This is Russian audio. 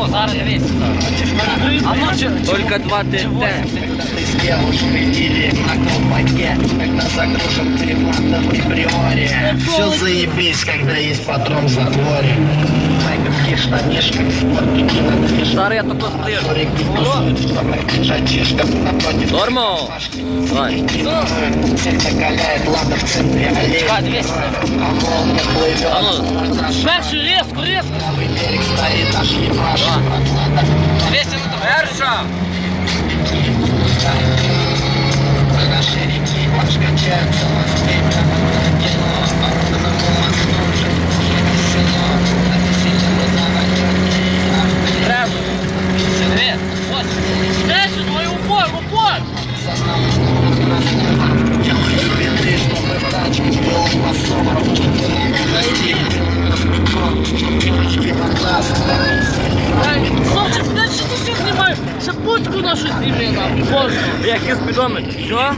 О, зараз дивись. А ну. Только два ТНТ. Ты с девушкой или загружен в матовой приоре Все заебись, когда есть патрон в затворе. Майковских штанишках, спортики на движке Зараз я пиджачишках Напротив Нормал. Давай. Всех накаляет лада в центре аллеи. А волна плывет А ну. Перший резко, резко. Правый берег стоит аж Дивись пучку нашу зніми, нахуй. Боже. Який спідометр? Все?